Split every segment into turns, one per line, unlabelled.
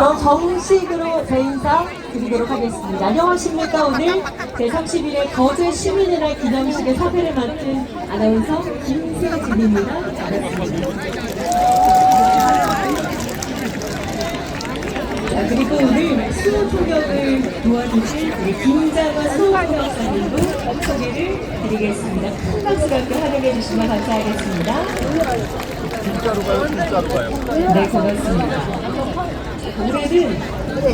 그럼 정식으로 재인사 드리도록 하겠습니다. 안녕하십니까. 오늘 제31회 거제 시민의 날 기념식의 사회를 맡은 아나운서 김세진입니다. 자, 그리고 오늘 수호 통역을 도와주실 우리 김자과 수호 통역사님도 소개를 드리겠습니다. 큰 박수가 함께 활용해 주시면 감사하겠습니다.
진짜로 가요? 진짜로 가요?
네, 고맙습니다. 올해는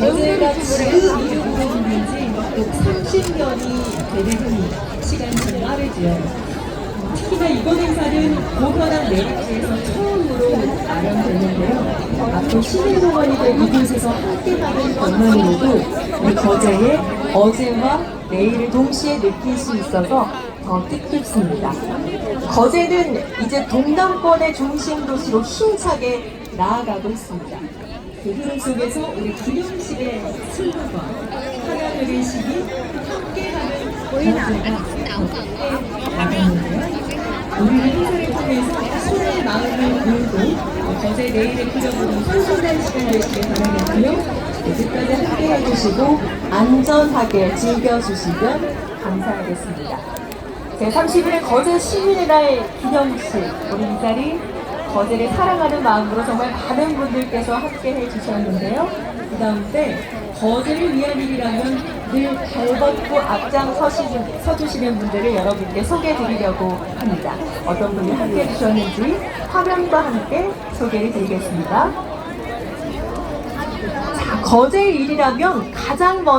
어제가 지금 이름으로 있는지 또 30년이 되는 좀 빠르죠. 특히나 이번 행사는 고현한 메리츠에서 처음으로 마련됐는데요. 앞으로 시민공원이 될 이곳에서 함께하는 것만으로도 우리 거제의 어제와 내일을 동시에 느낄 수 있어서 더 뜻깊습니다. 거제는 이제 동남권의 중심 도시로 힘차게 나아가고 있습니다. 그 흐름 속에서 우리 기념식의 승부가 하나되는 시기 함께하는 나갔는데요. 우리는 행사를 통해서 손의 마음을 모으고 거제 내일의 표정으로 선순간 시간 되시길 바라겠고요. 끝까지 함께 해 주시고 안전하게 즐겨주시면 감사하겠습니다. 제31회 거제 시민의 날 기념식 우리 이 자리 거제를 사랑하는 마음으로 정말 많은 분들께서 함께 해주셨는데요. 그 가운데 거제를 위한 일이라면 늘 발벗고 앞장 서주시는 분들을 여러분께 소개해드리려고 합니다. 어떤 분이 함께 해주셨는지 화면과 함께 소개를 드리겠습니다. 자, 거제의 일이라면 가장 먼저